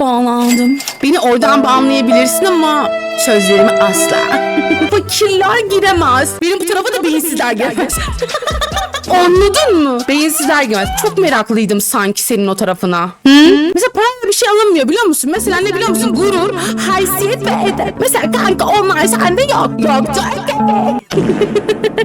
Bağlandım. Beni oradan bağlayabilirsin ama sözlerimi asla. Fakirler giremez. Benim bu tarafa da beyinsizler giremez. Anladın mı? Beyinsizler giremez. Çok meraklıydım sanki senin o tarafına. Hı? Mesela bir şey alınmıyor biliyor musun? Mesela ne biliyor musun? Gurur, haysiyet ve edep. Mesela kanka onlar sende yok. Yoktu.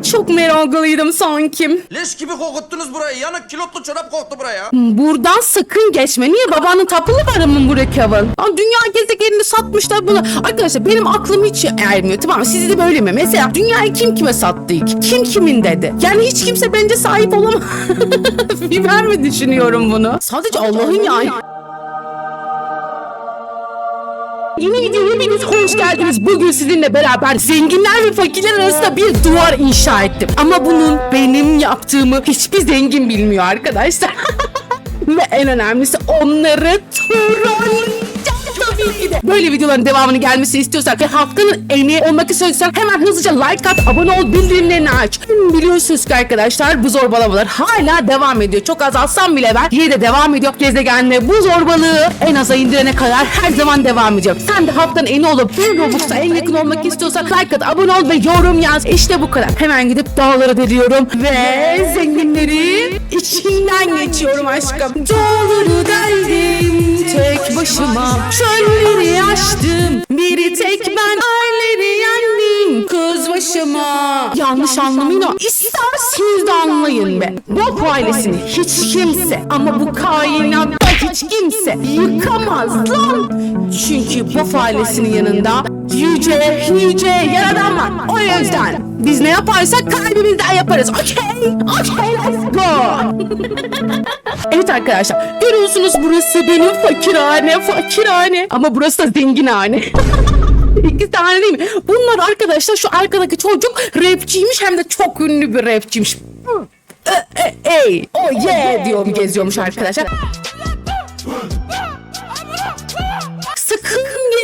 Çok meraklıydım sanki. Leş gibi kokuttunuz burayı. Yanık kilotlu çorap koktu buraya. Buradan sakın geçme. Niye babanın tapılı var mı bu Kevin? Aa, Dünya gezegenini satmışlar bunu. Arkadaşlar benim aklım hiç ermiyor tamam mı? Sizde de böyle mi? Mesela dünyayı kim kime sattı? Kim kimin dedi? Yani hiç kimse bence sahip olamaz. Ben mi düşünüyorum bunu? Sadece Allah'ın yani. Yeni videoya hepiniz hoş geldiniz. Bugün sizinle beraber zenginler ve fakirler arasında bir duvar inşa ettim. Ama bunun benim yaptığımı hiçbir zengin bilmiyor arkadaşlar. ve en önemlisi onları trolleyeceğim tabii. Böyle videoların devamını gelmesini istiyorsan ve haftanın en olmak istiyorsan hemen hızlıca like at, abone ol, bildirimlerini aç. Biliyorsunuz ki arkadaşlar bu zorbalamalar hala devam ediyor. Çok azalsam bile ben yine de devam ediyor. Gezegenle bu zorbalığı en aza indirene kadar her zaman devam edecek. Sen de haftanın en iyi olup bir Robux'a en yakın olmak istiyorsan like at, abone ol ve yorum yaz. İşte bu kadar. Hemen gidip dağlara deliyorum ve zenginleri içinden geçiyorum aşkım. Dağları deldim tek başıma. Çölleri aştım bir tek ben halleri yendim kız başıma. Yanlış anlamayın o. İsterseniz de anlayın be. Bob ailesini hiç kimse ama bu kainatta hiç kimse yıkamaz lan. Çünkü Bob ailesinin yanında yüce yüce yaradan var. O yüzden biz ne yaparsak kalbimizden yaparız. Okey? Okey let's go. Evet arkadaşlar görüyorsunuz burası benim fakirhane fakirhane ama burası da zenginhane. İki tane değil mi? Bunlar arkadaşlar şu arkadaki çocuk rapçiymiş hem de çok ünlü bir rapçiymiş. E, e, Ey, oh yeah diyor geziyormuş arkadaşlar. Sakın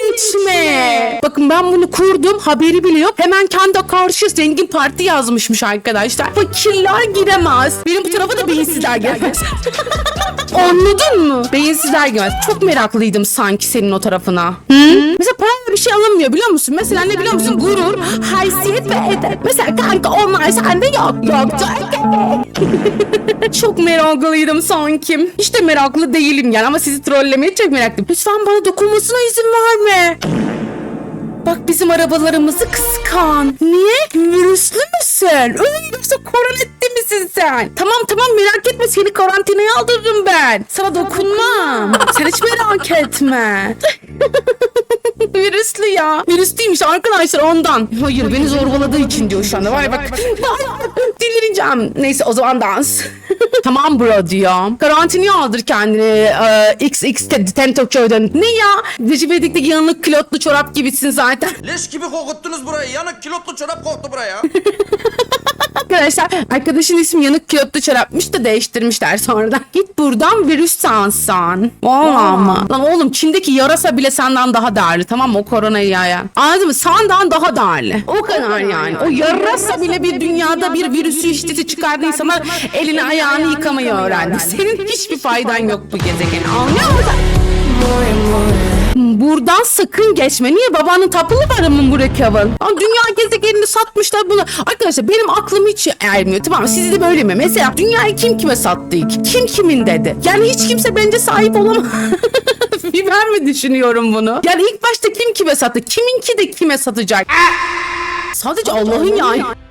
geçme. Bakın ben bunu kurdum haberi bile yok. Hemen kendi karşı zengin parti yazmışmış arkadaşlar. Fakirler giremez. Benim bu tarafa da beyinsizler giremez. Anladın mı? Beyinsizler giremez. Çok meraklıydım sanki senin o tarafına. Hı? Mesela parayla bir şey alınmıyor biliyor musun? Mesela ne biliyor musun? Gurur, haysiyet ve edep. Mesela kanka onlar sende yok. Yoktu. Çok meraklıydım sanki. Hiç de meraklı değilim yani ama sizi trollemeye çok meraklıyım. Lütfen bana dokunmasına izin verme. Bak bizim arabalarımızı kıskan. Niye? Virüslü müsün? Öyle yoksa koronetti misin sen? Tamam tamam merak etme seni karantinaya aldırırım ben. Sana dokunmam. sen hiç merak etme. Virüslü ya. Virüs değilmiş arkadaşlar ondan. Hayır beni zorbaladığı için diyor şu anda. Vay bak. Delireceğim. Neyse o zaman dans. tamam bro diyor. Karantinaya aldır kendini. Ee, XX Tentoköy'den. Ne ya? Recep İvedik'teki yanık kilotlu çorap gibisin zaten. Leş gibi kokuttunuz burayı. Yanık kilotlu çorap koktu buraya. Arkadaşlar arkadaşın ismi yanık kilotlu çorapmış da değiştirmişler sonradan. Git buradan virüs sansan. Valla mı? Lan oğlum Çin'deki yarasa bile senden daha değerli tamam mı o koronayı ya. Anladın mı? Senden daha değerli. O kadar yani. O yarasa bile bir dünyada bir virüsü işleti çıkardı insanlar elini ayağını yıkamayı öğrendi. Senin hiçbir faydan yok bu gezegene. Anlıyor musun? Buradan sakın geçme. Niye babanın tapılı var mı bu? Aa, Dünya gezegenini satmışlar bunu. Arkadaşlar benim aklım hiç ermiyor tamam mı? Sizde de böyle mi? Mesela dünyayı kim kime sattı? Kim kimin dedi? Yani hiç kimse bence sahip olamaz. Ben mi düşünüyorum bunu? Yani ilk başta kim kime sattı? Kiminki de kime satacak? Sadece Allah'ın yani.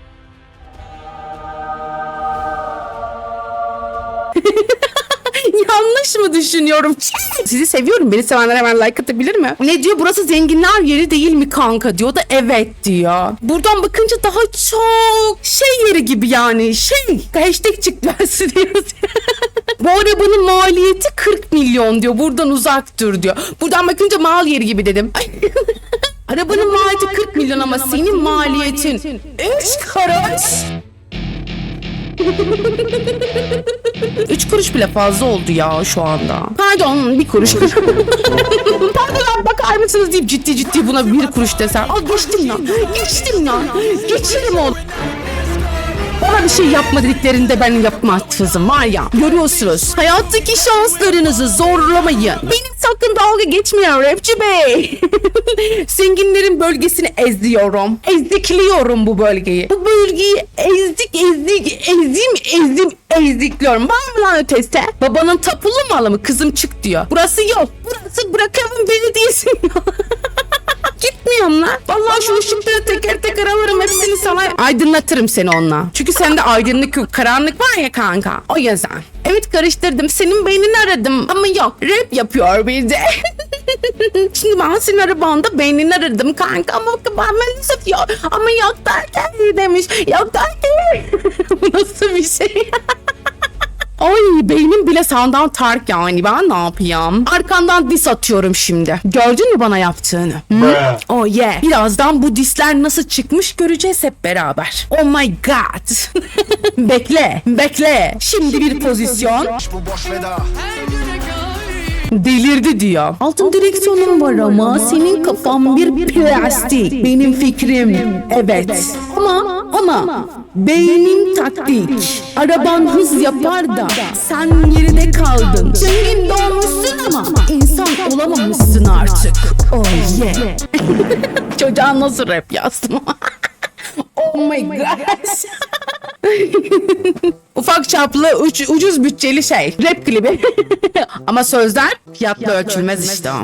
Yanlış mı düşünüyorum? Sizi seviyorum. Beni sevenler hemen like atabilir mi? Ne diyor? Burası zenginler yeri değil mi kanka diyor da evet diyor. Buradan bakınca daha çok şey yeri gibi yani. Şey hashtag çıkması diyor. Bu arabanın maliyeti 40 milyon diyor. Buradan uzak dur diyor. Buradan bakınca mal yeri gibi dedim. Arabanın maliyeti 40 milyon ama senin maliyetin 3 kuruş. 3 kuruş bile fazla oldu ya şu anda. Pardon bir kuruş. Pardon abi bakar mısınız deyip ciddi ciddi buna bir kuruş desem. Al geçtim lan. Geçtim lan. Geçerim oğlum. Bana bir şey yapma dediklerinde ben yapmazsızım var ya. Görüyorsunuz. Hayattaki şanslarınızı zorlamayın. Benim sakın dalga geçmeyin rapçi bey. Zenginlerin bölgesini eziyorum. Ezdikliyorum bu bölgeyi. Bu bölgeyi ezdik ezdik ezdim ezdim ezdikliyorum. Var mı lan ötesi? Babanın tapulu malı mı? Kızım çık diyor. Burası yol. Burası bırakamın belediyesi yol. Gitmiyorum lan. Vallahi şu ışıkları teker teker alırım hepsini sana aydınlatırım seni onunla. Çünkü sende aydınlık yok. Karanlık var ya kanka. O yüzden. Evet karıştırdım. Senin beynini aradım. Ama yok. Rap yapıyor bir de. Şimdi ben senin arabanda beynini aradım kanka ama ben maalesef yok. Ama yok derken demiş. Yok derken. Bu nasıl bir şey? Ay beynim bile senden tark yani ben ne yapayım? Arkandan dis atıyorum şimdi. Gördün mü bana yaptığını? Hı? Oh yeah. Birazdan bu disler nasıl çıkmış göreceğiz hep beraber. Oh my god. bekle, bekle. Şimdi bir pozisyon. Bu boş veda Delirdi diyor. Altın direksiyonum var ama senin kafan bir plastik. Benim fikrim. Evet. Ama ama beynin taktik. Araban hız yapar da sen geride kaldın. Zengin doğmuşsun ama insan olamamışsın artık. Oh yeah. Çocuğa nasıl rap yazdım? oh my god. Ufak çaplı uç- ucuz bütçeli şey. Rap klibi. Ama sözler fiyatla ölçülmez işte o.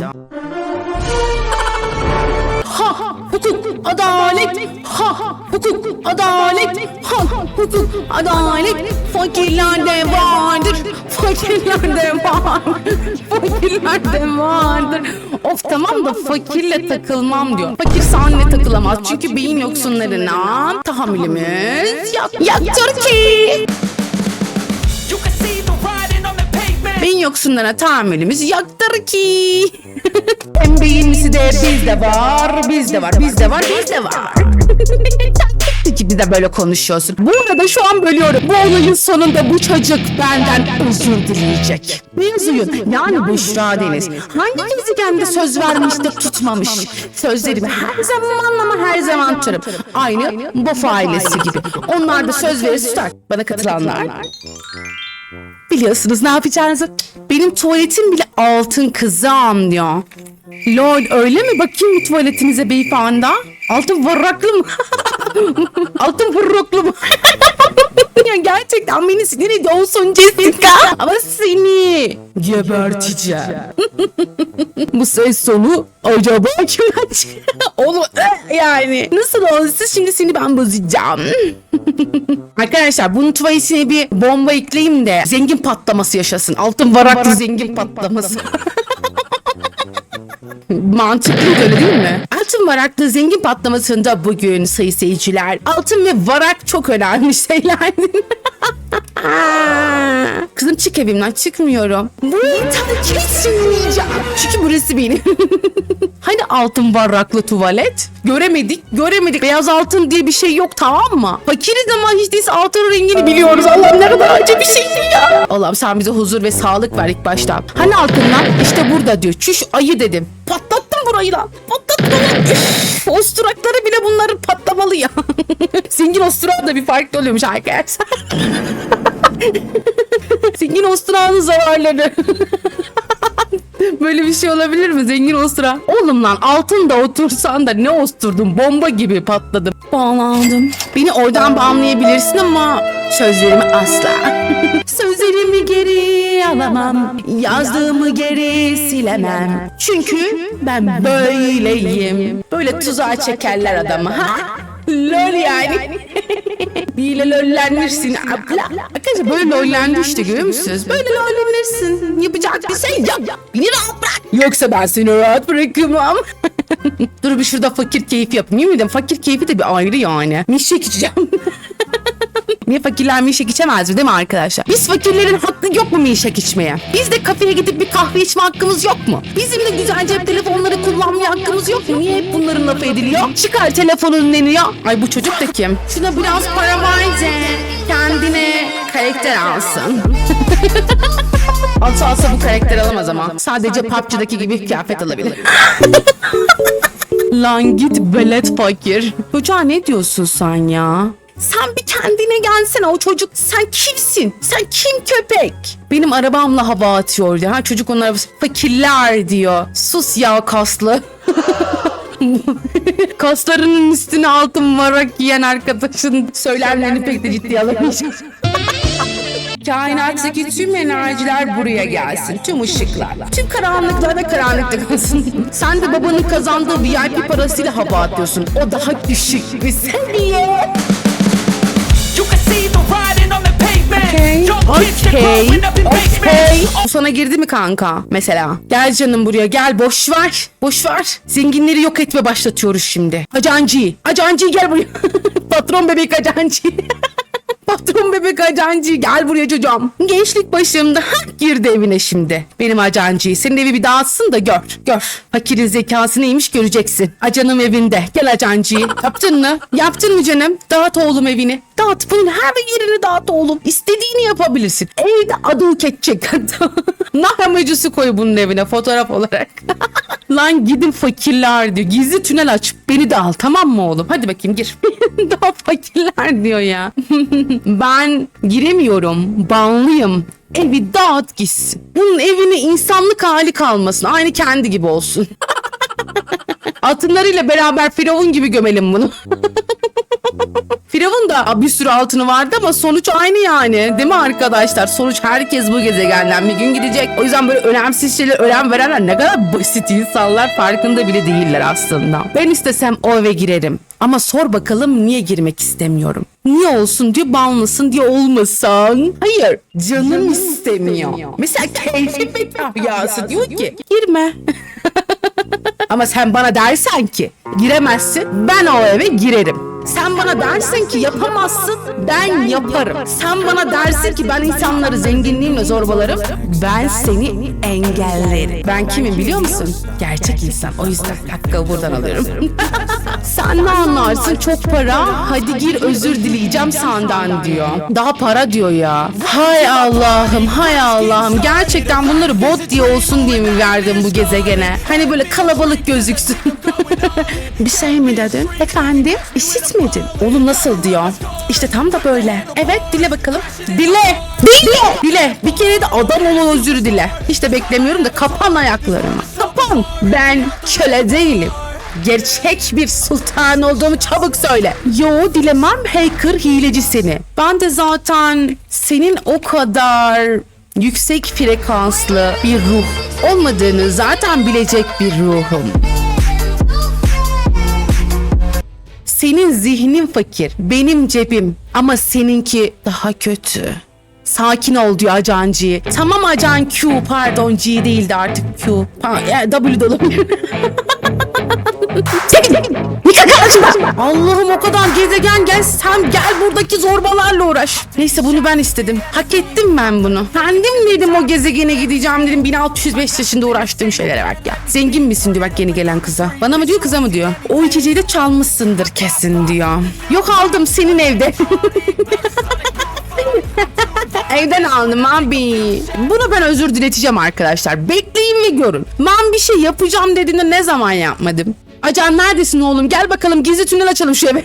Ha hukuk adalet ha hukuk adalet ha hukuk adalet. Fakirlerde vardır fakirlerde var fakirlerde vardır. Of tamam da fakirle takılmam diyor. Fakir seninle takılamaz çünkü beyin yoksunlarına tahammülümüz yok yok Türkiye Beyin yoksunlarına tahammülümüz yoktur ki. en beyinlisi de bizde var, bizde var, bizde var, bizde var. Ki bir de böyle konuşuyorsun. Bu arada şu an bölüyorum. Bu olayın sonunda bu çocuk benden özür dileyecek. Mevzuyun yani Büşra Deniz. Hangi gezegende söz vermiş de tutmamış? Sözlerimi her zaman ama her zaman tutarım. Aynı Bof ailesi gibi. Onlar da söz verir tutar. Bana katılanlar. Biliyorsunuz ne yapacağınızı. Benim tuvaletim bile altın kızım diyor. Lol öyle mi? Bakayım bu tuvaletinize beyefendi. Altın varraklı mı? altın varraklı mı? ya gerçekten beni sinir ediyorsun Jessica. Ama seni geberteceğim. bu ses sonu acaba kim aç? Onu yani nasıl olsa şimdi seni ben bozacağım. Arkadaşlar bunun tuvaletine bir bomba ekleyeyim de zengin patlaması yaşasın. Altın varaklı zengin patlaması. Mantıklı öyle değil mi? Altın varaklı zengin patlamasında bugün sayı seyirciler altın ve varak çok önemli şeylerdir. Kızım çık evimden çıkmıyorum. Burayı terk etmeyeceğim. Çünkü burası benim. hani altın varaklı tuvalet? Göremedik, göremedik. Beyaz altın diye bir şey yok tamam mı? Fakiriz ama hiç değilse altın rengini biliyoruz. Allah'ım ne kadar acı bir şey ya. Allah'ım sen bize huzur ve sağlık ver ilk başta. Hani altınlar? İşte burada diyor. Çüş ayı dedim. Patlattım burayı lan. Patlattım. Üf, Osturakları bile bunların patlamalı ya. Zengin osturak da bir farklı oluyormuş arkadaşlar. Zengin osturağın zararları. Böyle bir şey olabilir mi? Zengin ostura. Oğlum lan altında otursan da ne osturdun? Bomba gibi patladım. Bağlandım. Beni oradan bağlayabilirsin ama sözlerimi asla. Sözlerimi geri alamam. Yazdığımı geri silemem. Çünkü ben böyleyim. Böyle tuzağa çekerler adamı. Ha? Lol yani. Böyle lollenirsin abla. Arkadaşlar böyle lollendi işte görüyor musunuz? Böyle lollenirsin. Yapacak bir şey yok. Beni rahat bırak. Yoksa ben seni rahat bırakamam. Dur bir şurada fakir keyfi yapayım. Yemin ederim fakir keyfi de bir ayrı yani. Milkshake içeceğim. Niye fakirler milkshake içemez mi değil mi arkadaşlar? Biz fakirlerin hakkı yok mu milkshake içmeye? Biz de kafeye gidip bir kahve içme hakkımız yok mu? Bizim de güzel cep telefonları kullanmaya hakkımız yok mu? Niye hep bunların lafı ediliyor? Çıkar telefonun deniyor. Ay bu çocuk da kim? Şuna biraz para verce. Kendine karakter alsın. Alsa alsa bu karakter alamaz ama. Sadece PUBG'daki gibi kıyafet alabilir. Lan git belet fakir. Çocuğa ne diyorsun sen ya? Sen bir kendine gelsene o çocuk. Sen kimsin? Sen kim köpek? Benim arabamla hava atıyor ya. Ha, çocuk onun arabası. Fakirler diyor. Sus ya kaslı. Kaslarının üstüne altın varak giyen arkadaşın söylemlerini pek de ciddiye alamayacağım. Kainattaki tüm enerjiler buraya gelsin. Tüm ışıklar. Tüm karanlıklar da karanlıkta kalsın. Sen de babanın kazandığı VIP parasıyla hava atıyorsun. O daha düşük bir seviye. Okay. basements. Bu sana girdi mi kanka? Mesela. Gel canım buraya gel boş ver. Boş ver. Zenginleri yok etme başlatıyoruz şimdi. Acancı. Acancı gel buraya. Patron bebek acancı. Patron bebek acancı gel buraya çocuğum. Gençlik başımda girdi evine şimdi. Benim acancı. Senin evi bir dağıtsın da gör. Gör. Fakirin zekası neymiş göreceksin. Acanım evinde. Gel acancı. Yaptın mı? Yaptın mı canım? Dağıt oğlum evini. Dağıt. Bunun her yerini dağıt oğlum. İstediğini yapabilirsin. Evde adı keçecek hatta. Nahramacısı koy bunun evine fotoğraf olarak. Lan gidin fakirler diyor. Gizli tünel aç. Beni de al tamam mı oğlum? Hadi bakayım gir. Daha fakirler diyor ya. Ben giremiyorum. Banlıyım. Evi dağıt gitsin. Bunun evine insanlık hali kalmasın. Aynı kendi gibi olsun. Altınlarıyla beraber Firavun gibi gömelim bunu. Firavun da bir sürü altını vardı ama sonuç aynı yani. Değil mi arkadaşlar? Sonuç herkes bu gezegenden bir gün gidecek. O yüzden böyle önemsiz şeyler önem verenler ne kadar basit insanlar farkında bile değiller aslında. Ben istesem o eve girerim. Ama sor bakalım niye girmek istemiyorum. Niye olsun diyor banlısın diye olmasan. Hayır canım istemiyor. Mesela keyfim rüyası diyor ki girme. Ama sen bana dersen ki giremezsin ben o eve girerim. Sen bana dersin ki yapamazsın ben yaparım. Sen bana dersin ki ben insanları zenginliğimle zorbalarım ben seni engellerim. Ben kimim biliyor musun? Gerçek insan. O yüzden hakkı buradan alıyorum. Sen ne anlarsın çok para hadi gir özür dileyeceğim senden diyor. Daha para diyor ya. Hay Allah'ım hay Allah'ım gerçekten bunları bot diye olsun diye mi verdim bu gezegene? Hani böyle kalabalık gözüksün. bir şey mi dedin? Efendim? İşitmedin. Oğlum nasıl diyor? İşte tam da böyle. Evet dile bakalım. Dile. Dile. Dile. Bir kere de adam ol özür dile. Hiç de beklemiyorum da kapan ayaklarını. Kapan. Ben köle değilim. Gerçek bir sultan olduğumu çabuk söyle. Yo dilemem hacker hileci seni. Ben de zaten senin o kadar yüksek frekanslı bir ruh olmadığını zaten bilecek bir ruhum. Senin zihnin fakir, benim cebim ama seninki daha kötü. Sakin ol diyor acancı. Tamam acan Q pardon G değildi artık Q. Ha, W de olabilir. Çekil çekil. Karşımda. Allah'ım o kadar gezegen gel sen gel buradaki zorbalarla uğraş. Neyse bunu ben istedim. Hak ettim ben bunu. Kendim dedim o gezegene gideceğim dedim. 1605 yaşında uğraştığım şeylere bak ya. Zengin misin diyor bak yeni gelen kıza. Bana mı diyor kıza mı diyor. O içeceği de çalmışsındır kesin diyor. Yok aldım senin evde. Evden aldım abi. Bunu ben özür dileteceğim arkadaşlar. Bekleyin ve görün. Ben bir şey yapacağım dediğinde ne zaman yapmadım? Acan neredesin oğlum? Gel bakalım gizli tünel açalım şu eve.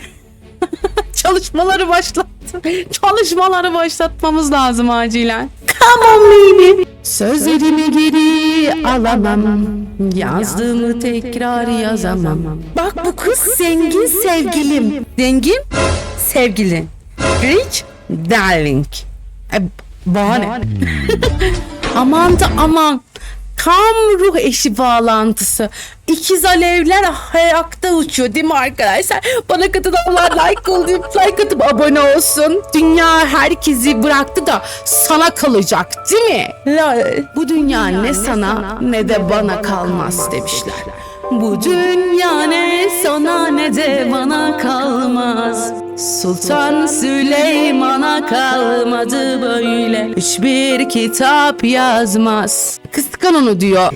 Çalışmaları başlattı. Çalışmaları başlatmamız lazım acilen. Come on baby. Sözlerimi geri alamam. Yazdığımı tekrar yazamam. Bak bu kız zengin sevgilim. Zengin sevgili. Rich darling. E, bahane. aman da aman. Tam ruh eşi bağlantısı. İkiz alevler ayakta uçuyor değil mi arkadaşlar? Bana katılanlar like olup like atıp abone olsun. Dünya herkesi bıraktı da sana kalacak değil mi? Lol. Bu dünya ne sana ne de bana kalmaz demişler. Bu dünya ne sana ne de bana kalmaz. Sultan Süleyman'a kalmadı böyle. Hiçbir kitap yazmaz. Kıskan onu diyor.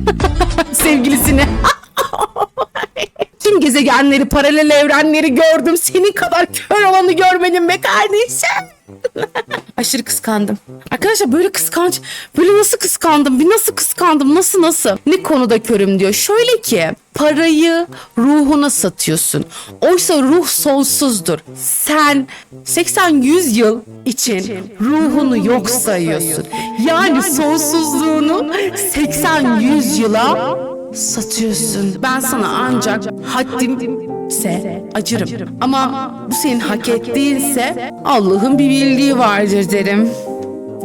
Sevgilisine. Tüm gezegenleri, paralel evrenleri gördüm. Senin kadar kör olanı görmedim be kardeşim. Aşırı kıskandım. Arkadaşlar böyle kıskanç, böyle nasıl kıskandım, bir nasıl kıskandım, nasıl nasıl? Ne konuda körüm diyor. Şöyle ki parayı ruhuna satıyorsun. Oysa ruh sonsuzdur. Sen 80-100 yıl için ruhunu yok sayıyorsun. Yani sonsuzluğunu 80-100 yıla satıyorsun. Ben sana ancak haddimse acırım. Ama bu senin hak ettiğinse Allah'ın bir bildiği vardır derim.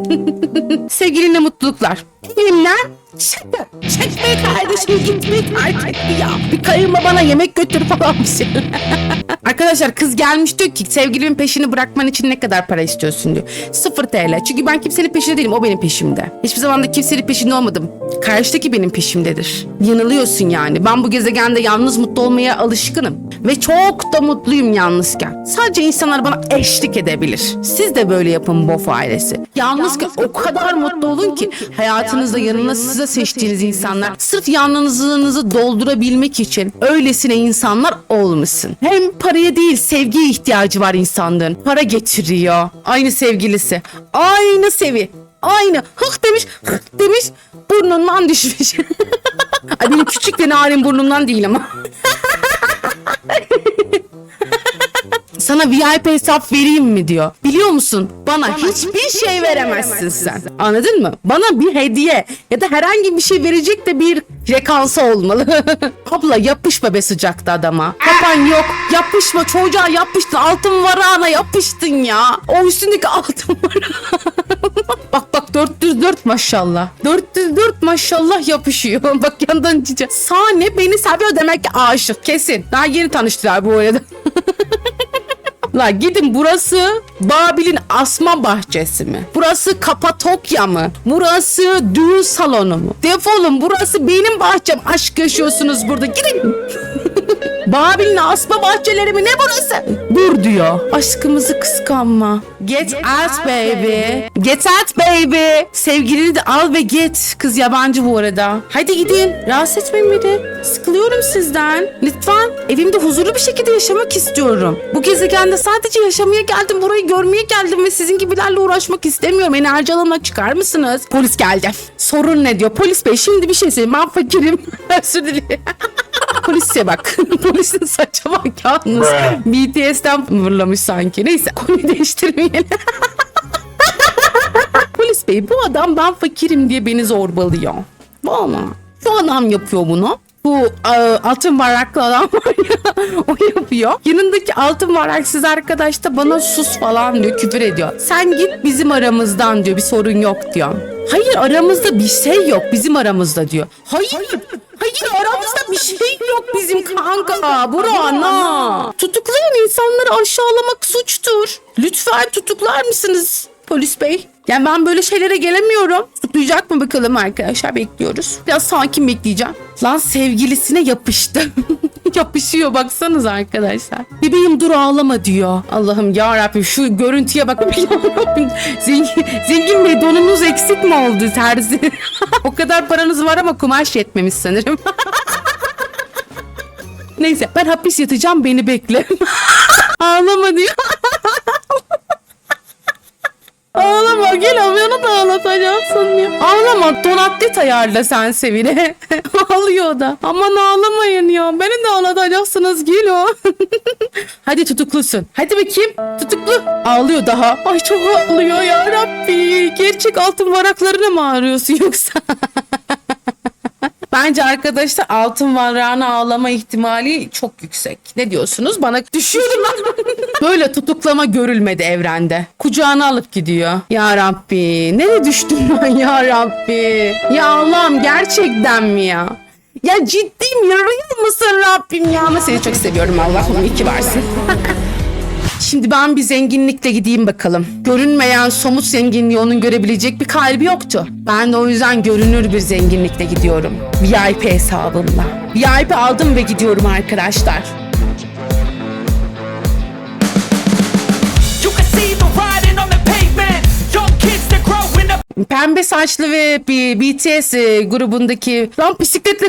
Sevgilinle mutluluklar. Benimle çekme. Çekme kardeşim gitmek artık ya. Bir kayınma bana yemek götür falan bir şey. Arkadaşlar kız gelmiş diyor ki sevgilimin peşini bırakman için ne kadar para istiyorsun diyor. 0 TL. Çünkü ben kimsenin peşinde değilim o benim peşimde. Hiçbir zaman da kimsenin peşinde olmadım. Karşıdaki benim peşimdedir. Yanılıyorsun yani. Ben bu gezegende yalnız mutlu olmaya alışkınım. Ve çok da mutluyum yalnızken. Sadece insanlar bana eşlik edebilir. Siz de böyle yapın Bof ailesi. Yalnızken o kadar mutlu olun ki hayatınızda yanına size seçtiğiniz insanlar sırf yalnızlığınızı doldurabilmek için öylesine insanlar olmasın. Hem paraya değil sevgiye ihtiyacı var insanların. Para getiriyor. Aynı sevgilisi. Aynı sevi. Aynı. Hık demiş, hık demiş. Burnundan düşmüş. Ay benim küçük ve narin burnumdan değil ama. Sana VIP hesap vereyim mi diyor. Biliyor musun? Bana, hiçbir şey veremezsin sen. Anladın mı? Bana bir hediye ya da herhangi bir şey verecek de bir frekansı olmalı. Abla yapışma be sıcakta adama. Kapan yok. Yapışma çocuğa yapıştın. Altın varağına yapıştın ya. O üstündeki altın varağı. bak bak 404 maşallah. 404 maşallah yapışıyor. bak yandan cice. Sahne beni seviyor demek ki aşık kesin. Daha yeni tanıştılar bu arada. La gidin burası Babil'in asma bahçesi mi? Burası Kapadokya mı? Burası düğün salonu mu? Defolun burası benim bahçem. Aşk yaşıyorsunuz burada. Gidin. Babil'in asma bahçeleri mi? Ne burası? Dur diyor. Aşkımızı kıskanma. Get out baby. Get out baby. Sevgilini de al ve git. Kız yabancı bu arada. Hadi gidin. Rahatsız etmeyin beni. Sıkılıyorum sizden. Lütfen. Evimde huzurlu bir şekilde yaşamak istiyorum. Bu gezegende sadece yaşamaya geldim. Burayı görmeye geldim ve sizin gibilerle uğraşmak istemiyorum. Enerji alanına çıkar mısınız? Polis geldi. Sorun ne diyor? Polis bey şimdi bir şey söyleyeyim. Ben fakirim. Özür dilerim. Polise bak. Polisin saça bak yalnız. BTS'ten fırlamış sanki. Neyse konuyu değiştirmeyelim. Polis bey bu adam ben fakirim diye beni zorbalıyor. Valla. Şu adam yapıyor bunu. Bu e, altın varaklı adam var ya o yapıyor. Yanındaki altın varaksız arkadaş da bana sus falan diyor küfür ediyor. Sen git bizim aramızdan diyor bir sorun yok diyor. Hayır aramızda bir şey yok bizim aramızda diyor. Hayır Hayır aramızda bir şey yok bizim kanka. Burana. Tutuklayan insanları aşağılamak suçtur. Lütfen tutuklar mısınız polis bey? Yani ben böyle şeylere gelemiyorum. Tutuklayacak mı bakalım arkadaşlar bekliyoruz. Biraz sakin bekleyeceğim. Lan sevgilisine yapıştı. Yapışıyor baksanız arkadaşlar. Bebeğim dur ağlama diyor. Allah'ım ya Rabbim şu görüntüye bak. Zengin, zengin bey donunuz eksik mi oldu terzi? o kadar paranız var ama kumaş yetmemiş sanırım. Neyse ben hapis yatacağım beni bekle. Ağlama diyor. Ağlama gel amyanı da ağlatacaksın diyor. Ağlama donatlet ayarla sen sevine. Ağlıyor da. Aman ağlamayın ya. Beni de ağlatacaksınız gel o. Hadi tutuklusun. Hadi bakayım. Tutuklu. Ağlıyor daha. Ay çok ağlıyor ya Rabbi. Gerçek altın varaklarına mı ağrıyorsun yoksa? Bence arkadaşlar altın varağına ağlama ihtimali çok yüksek. Ne diyorsunuz? Bana düşüyorum. Böyle tutuklama görülmedi evrende. Kucağına alıp gidiyor. Ya Rabbi. Nereye düştüm ben ya Rabbi? Ya Allah'ım gerçekten mi ya? Ya ciddiyim yarıyor musun Rabbim ya? Ama seni çok seviyorum Allah'ım. iyi ki varsın. Şimdi ben bir zenginlikle gideyim bakalım. Görünmeyen somut zenginliği onun görebilecek bir kalbi yoktu. Ben de o yüzden görünür bir zenginlikle gidiyorum. VIP hesabımla. VIP aldım ve gidiyorum arkadaşlar. Pembe saçlı ve bir BTS e, grubundaki lan bisikletle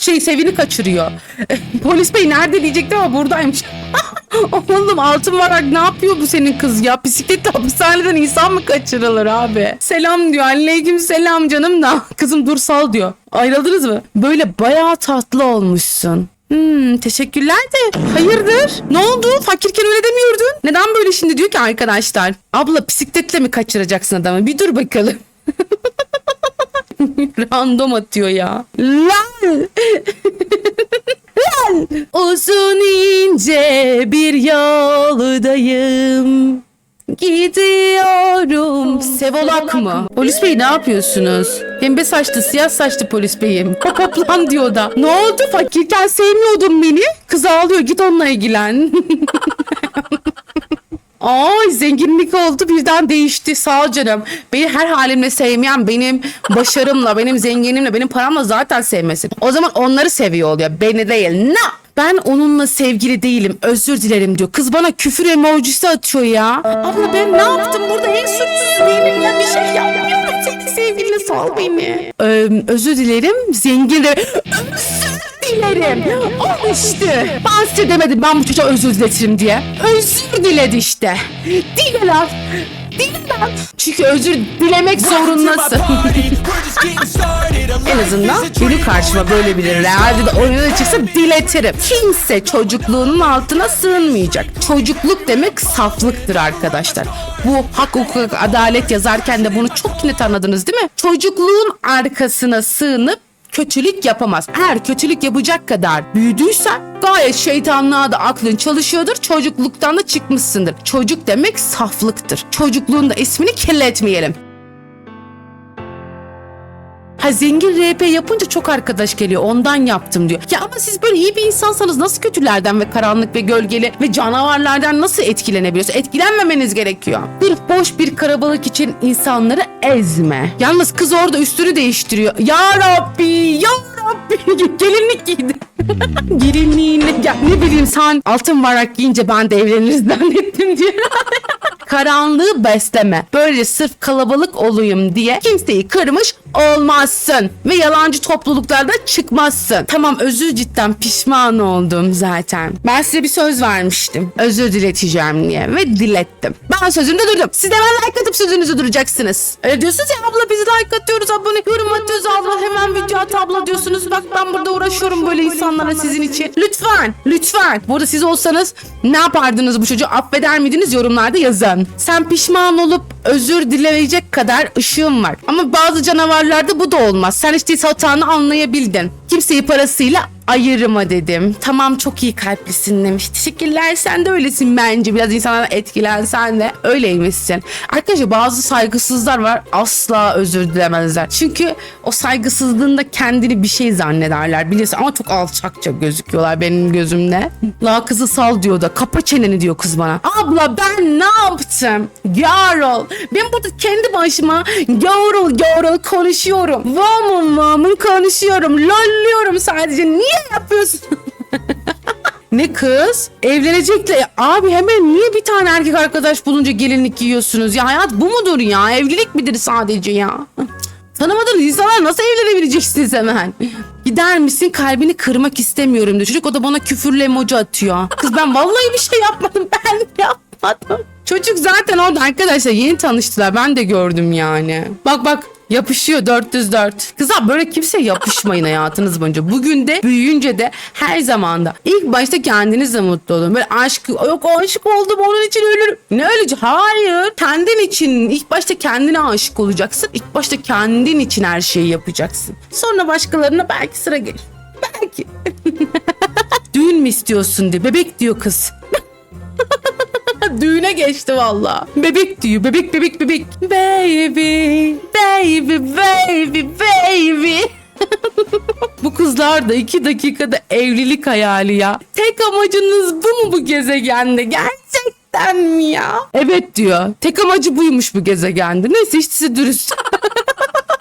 şey sevini kaçırıyor. Polis bey nerede diyecektim ama buradaymış. Oğlum altın varak ne yapıyor bu senin kız ya? Bisikletle hapishaneden insan mı kaçırılır abi? Selam diyor. Aleyküm selam canım da. Kızım dur sal diyor. Ayrıldınız mı? Böyle bayağı tatlı olmuşsun. Hmm, teşekkürler de. Hayırdır? Ne oldu? Fakirken öyle demiyordun. Neden böyle şimdi diyor ki arkadaşlar? Abla bisikletle mi kaçıracaksın adamı? Bir dur bakalım. Random atıyor ya. Lan! Lan! Uzun ince bir yoldayım. Gidiyorum. Sevolak mı? Polis bey ne yapıyorsunuz? Pembe saçlı, siyah saçlı polis beyim. Koplan diyor da. Ne oldu? Fakirken sevmiyordun beni. Kız ağlıyor. Git onunla ilgilen. Ay zenginlik oldu birden değişti sağ ol canım. Beni her halimle sevmeyen benim başarımla, benim zenginimle, benim paramla zaten sevmesin. O zaman onları seviyor oluyor. Beni değil. Ne? Ben onunla sevgili değilim. Özür dilerim diyor. Kız bana küfür emojisi atıyor ya. Abla ben ne yaptım burada? En suçsuz benim ya. Bir şey yapmıyorum. Sevgiline sal beni. Ee, özür dilerim. Zengin de... Dilerim. O işte. Size demedim ben bu çocuğa özür diletirim diye. Özür diledi işte. Dile lan. Dile lan. Çünkü özür dilemek zorundasın. En azından biri karşıma böyle biri realde de oyuna çıksa diletirim. Kimse çocukluğunun altına sığınmayacak. Çocukluk demek saflıktır arkadaşlar. Bu hak hukuk adalet yazarken de bunu çok net anladınız değil mi? Çocukluğun arkasına sığınıp kötülük yapamaz. Eğer kötülük yapacak kadar büyüdüysen gayet şeytanlığa da aklın çalışıyordur. Çocukluktan da çıkmışsındır. Çocuk demek saflıktır. Çocukluğun da ismini kirletmeyelim. Ha zengin RP yapınca çok arkadaş geliyor ondan yaptım diyor. Ya ama siz böyle iyi bir insansanız nasıl kötülerden ve karanlık ve gölgeli ve canavarlardan nasıl etkilenebiliyorsunuz? Etkilenmemeniz gerekiyor. Bir boş bir karabalık için insanları ezme. Yalnız kız orada üstünü değiştiriyor. Ya Rabbi ya Rabbi gelinlik giydi. Gelinliğini ya ne bileyim sen altın varak giyince ben de evleniriz zannettim diye. Karanlığı besleme. Böyle sırf kalabalık olayım diye kimseyi kırmış olmazsın. Ve yalancı topluluklarda çıkmazsın. Tamam özür cidden pişman oldum zaten. Ben size bir söz vermiştim. Özür dileteceğim diye ve dilettim. Ben sözümde durdum. Siz de hemen like atıp sözünüzü duracaksınız. Öyle diyorsunuz ya abla biz like atıyoruz abone yorum atıyoruz abla hemen video at abla diyorsunuz. Bak ben burada uğraşıyorum böyle insanlara sizin için. Lütfen lütfen. Burada siz olsanız ne yapardınız bu çocuğu affeder miydiniz yorumlarda yazın. Sen pişman olup özür dileyecek kadar ışığın var. Ama bazı canavarlarda bu da olmaz. Sen işte hatanı anlayabildin. Kimseyi parasıyla ayırma dedim. Tamam çok iyi kalplisin demiş. Teşekkürler sen de öylesin bence. Biraz insanlara etkilensen de öyleymişsin. Arkadaşlar bazı saygısızlar var asla özür dilemezler. Çünkü o saygısızlığında kendini bir şey zannederler biliyorsun ama çok alçakça gözüküyorlar benim gözümde. La kızı sal diyor da kapa çeneni diyor kız bana. Abla ben ne yaptım? Yarol. Ben burada kendi başıma yarol yarol konuşuyorum. Vamın vamın konuşuyorum. Lolluyorum sadece. Niye yapıyorsun? Ne kız? Evlenecekle abi hemen niye bir tane erkek arkadaş bulunca gelinlik giyiyorsunuz ya? Hayat bu mudur ya? Evlilik midir sadece ya? Tanımadığınız insanlar nasıl evlenebileceksiniz hemen? Gider misin kalbini kırmak istemiyorum diyor. Çocuk o da bana küfürle emoji atıyor. Kız ben vallahi bir şey yapmadım. Ben yapmadım. Çocuk zaten orada arkadaşlar yeni tanıştılar. Ben de gördüm yani. Bak bak Yapışıyor 404. Kızlar böyle kimse yapışmayın hayatınız boyunca. Bugün de büyüyünce de her zamanda. İlk başta kendinizle mutlu olun. Böyle aşk yok aşık oldum onun için ölürüm. Ne ölücü? Hayır. Kendin için ilk başta kendine aşık olacaksın. İlk başta kendin için her şeyi yapacaksın. Sonra başkalarına belki sıra gelir. Belki. Düğün mü istiyorsun diye. Bebek diyor kız. Düğüne geçti valla. Bebek diyor. Bebek bebek bebek. Baby. Baby baby baby. bu kızlar da iki dakikada evlilik hayali ya. Tek amacınız bu mu bu gezegende? Gerçekten mi ya? Evet diyor. Tek amacı buymuş bu gezegende. Neyse işte dürüst.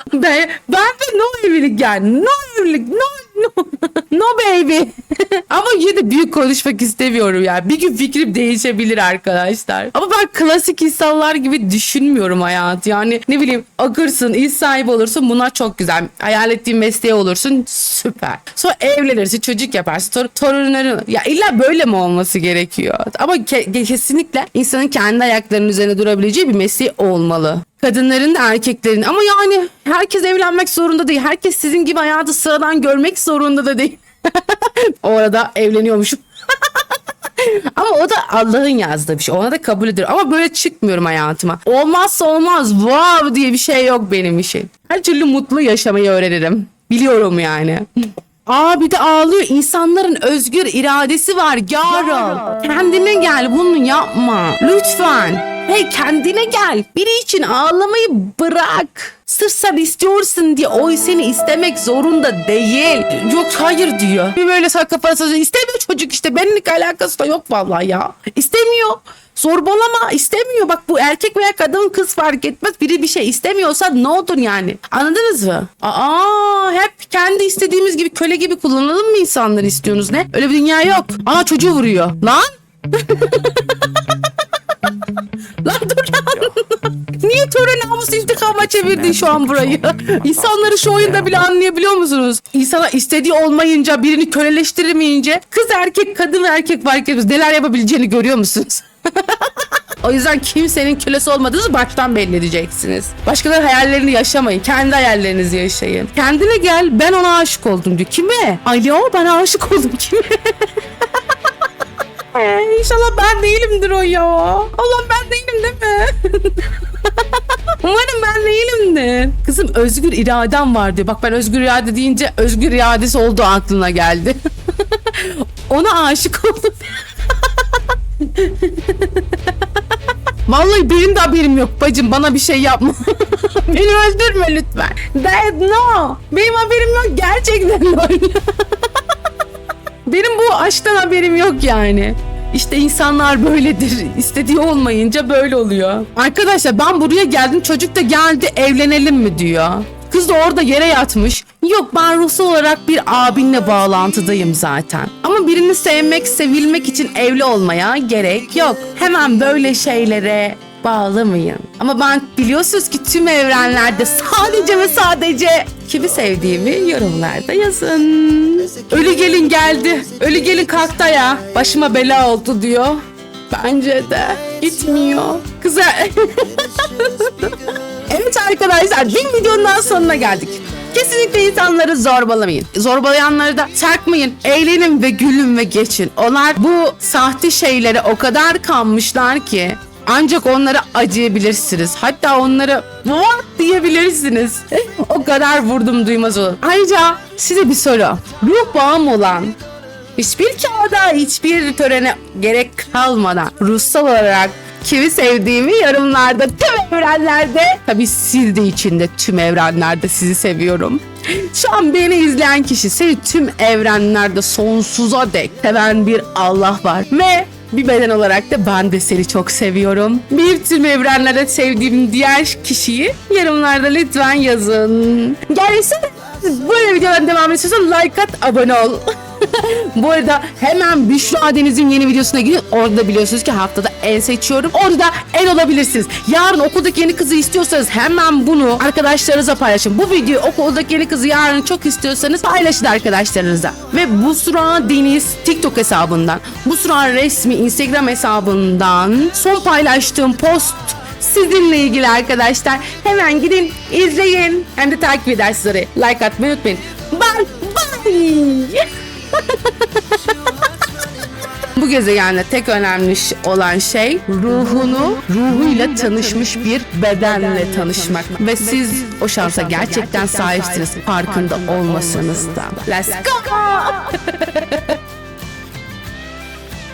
ben, ben de no evlilik yani. No evlilik. No, no, no baby. Ama yine de büyük konuşmak istemiyorum ya. Bir gün fikrim değişebilir arkadaşlar. Ama ben klasik insanlar gibi düşünmüyorum hayatı. Yani ne bileyim akırsın, iş sahibi olursun bunlar çok güzel. Hayal ettiğin mesleği olursun süper. Sonra evlenirsin, çocuk yaparsın, tor torunların. Ya illa böyle mi olması gerekiyor? Ama ke- kesinlikle insanın kendi ayaklarının üzerine durabileceği bir mesleği olmalı. Kadınların da erkeklerin ama yani herkes evlenmek zorunda değil. Herkes sizin gibi hayatı sıradan görmek zorunda da değil. o arada evleniyormuşum. Ama o da Allah'ın yazdığı bir şey. Ona da kabul ediyorum. Ama böyle çıkmıyorum hayatıma. Olmazsa olmaz. Wow diye bir şey yok benim için. Her türlü mutlu yaşamayı öğrenirim. Biliyorum yani. Aa bir de ağlıyor. İnsanların özgür iradesi var. Yarın. Kendine gel. Bunu yapma. Lütfen. Hey kendine gel. Biri için ağlamayı bırak. Sırf sen istiyorsun diye o seni istemek zorunda değil. Yok hayır diyor. Bir böyle sağ kafasına istemiyor çocuk işte. Benimle alakası da yok vallahi ya. İstemiyor. Zorbalama istemiyor. Bak bu erkek veya kadın kız fark etmez. Biri bir şey istemiyorsa ne olur yani. Anladınız mı? Aa hep kendi istediğimiz gibi köle gibi kullanalım mı insanları istiyorsunuz ne? Öyle bir dünya yok. Aa çocuğu vuruyor. Lan lan. Niye töre namus intikama çevirdin şu an burayı? İnsanları şu oyunda bile anlayabiliyor musunuz? İnsana istediği olmayınca, birini köleleştiremeyince kız erkek, kadın erkek fark etmez. Neler yapabileceğini görüyor musunuz? O yüzden kimsenin kölesi olmadığınızı baştan belli edeceksiniz. Başkaları hayallerini yaşamayın. Kendi hayallerinizi yaşayın. Kendine gel ben ona aşık oldum diyor. Kime? Alo ben aşık oldum kime? İnşallah ben değilimdir o ya. Allah ben değilim değil mi? Kızım özgür iradem var diyor. Bak ben özgür irade deyince özgür iradesi olduğu aklına geldi. Ona aşık oldum. Vallahi benim de haberim yok bacım bana bir şey yapma. Beni öldürme lütfen. Dad no. Benim haberim yok gerçekten. Benim bu aşktan haberim yok yani. İşte insanlar böyledir. İstediği olmayınca böyle oluyor. Arkadaşlar ben buraya geldim çocuk da geldi evlenelim mi diyor. Kız da orada yere yatmış. Yok ben ruhsal olarak bir abinle bağlantıdayım zaten. Ama birini sevmek, sevilmek için evli olmaya gerek yok. Hemen böyle şeylere bağlamayın. Ama ben biliyorsunuz ki tüm evrenlerde sadece ve sadece kimi sevdiğimi yorumlarda yazın. Ölü gelin geldi. Ölü gelin kalktı ya. Başıma bela oldu diyor. Bence de gitmiyor. Kıza... evet arkadaşlar bir videonun daha sonuna geldik. Kesinlikle insanları zorbalamayın. Zorbalayanları da çarpmayın. Eğlenin ve gülün ve geçin. Onlar bu sahte şeylere o kadar kanmışlar ki ancak onlara acıyabilirsiniz. Hatta onlara what diyebilirsiniz. o kadar vurdum duymaz olur. Ayrıca size bir soru. Ruh bağım olan hiçbir kağıda, hiçbir törene gerek kalmadan ruhsal olarak kimi sevdiğimi yorumlarda tüm evrenlerde tabi siz de içinde tüm evrenlerde sizi seviyorum. Şu an beni izleyen kişi seni tüm evrenlerde sonsuza dek seven bir Allah var ve bir beden olarak da ben de seni çok seviyorum. Bir tüm evrenlerde sevdiğim diğer kişiyi yorumlarda lütfen yazın. Gelsene böyle videoların devam istiyorsan like at, abone ol. Bu arada hemen Büşra Deniz'in yeni videosuna gidin. Orada biliyorsunuz ki haftada en seçiyorum. Orada en olabilirsiniz. Yarın okuldaki yeni kızı istiyorsanız hemen bunu arkadaşlarınıza paylaşın. Bu videoyu okuldaki yeni kızı yarın çok istiyorsanız paylaşın arkadaşlarınıza. Ve Busra Deniz TikTok hesabından, Busra resmi Instagram hesabından son paylaştığım post sizinle ilgili arkadaşlar. Hemen gidin izleyin. Hem de takip edersiniz orayı. Like atmayı unutmayın. Bye bye. Bu gezegende tek önemli olan şey ruhunu, ruhuyla tanışmış bir bedenle tanışmak. Ve siz o şansa gerçekten sahipsiniz farkında olmasanız da. Let's go!